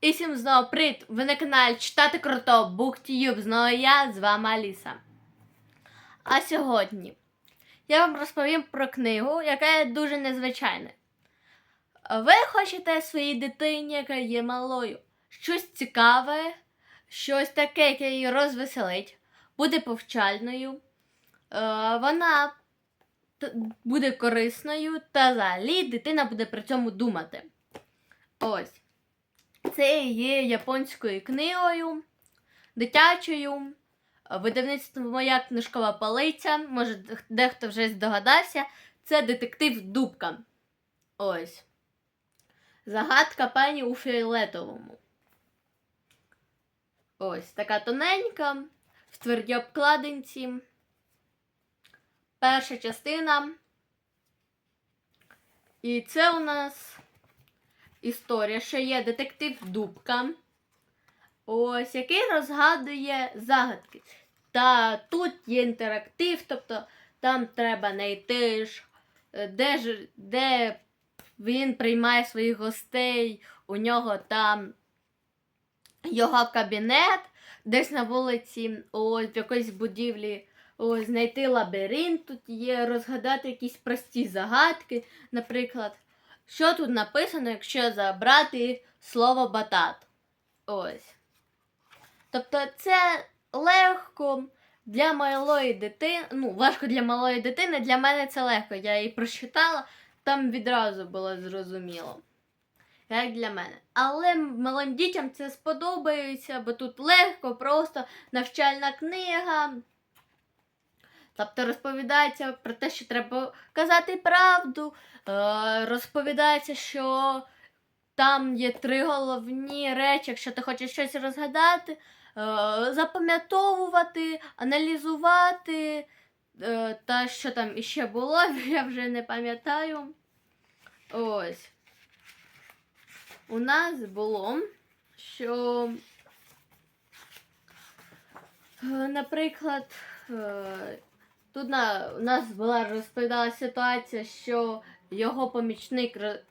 І всім знову привіт! Ви на каналі Читати Круто BookTube. Знову я, з вами Аліса. А сьогодні я вам розповім про книгу, яка є дуже незвичайна. Ви хочете своїй дитині, яка є малою, щось цікаве, щось таке, яке її розвеселить, буде повчальною. Е, Вона буде корисною, та взагалі дитина буде при цьому думати. Ось. Це є японською книгою, дитячою. Видавництво моя книжкова полиця. Може, дехто вже здогадався. Це детектив Дубка. Ось. Загадка пані у фіолетовому. Ось така тоненька, в твердій обкладинці. Перша частина. І це у нас історія, що є детектив Дубка, ось який розгадує загадки. Та тут є інтерактив, тобто там треба знайти е, де ж де він приймає своїх гостей, у нього там його кабінет, десь на вулиці, ось в якоїсь будівлі. Ось знайти лабіринт, тут є розгадати якісь прості загадки. Наприклад, що тут написано, якщо забрати слово батат? Ось. Тобто це легко для малої дитини. Ну, важко для малої дитини, для мене це легко. Я її прочитала, там відразу було зрозуміло. Як для мене. Але малим дітям це сподобається, бо тут легко, просто навчальна книга. Тобто розповідається про те, що треба казати правду, е, розповідається, що там є три головні речі, якщо ти хочеш щось розгадати, е, запам'ятовувати, аналізувати, е, та що там іще було, я вже не пам'ятаю. Ось. У нас було, що, наприклад, Тут на, у нас була розповідала ситуація, що його помічник е,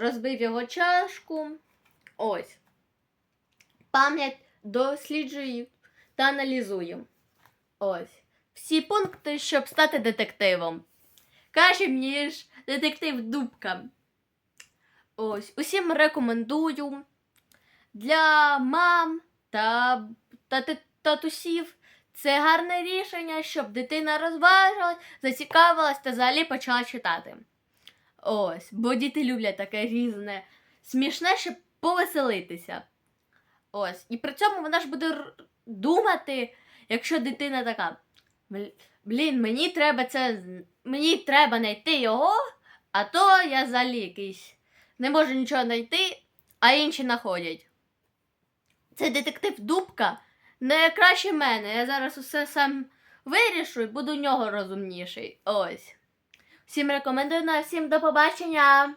розбив його чашку. Ось. Пам'ять досліджую та аналізую. Ось. Всі пункти, щоб стати детективом. Кращим, ніж детектив Дубка. Ось. Усім рекомендую. Для мам та, та, та татусів це гарне рішення, щоб дитина розважилась, зацікавилась та взагалі почала читати. Ось, бо діти люблять таке різне, смішне, щоб повеселитися. Ось. І при цьому вона ж буде думати, якщо дитина така. Блін, мені треба це. Мені треба знайти його, а то я взагалі якийсь не можу нічого знайти, а інші знаходять. Це детектив Дубка не краще мене. Я зараз усе сам вирішу і буду нього розумніший. Ось. Всім рекомендую на всім до побачення.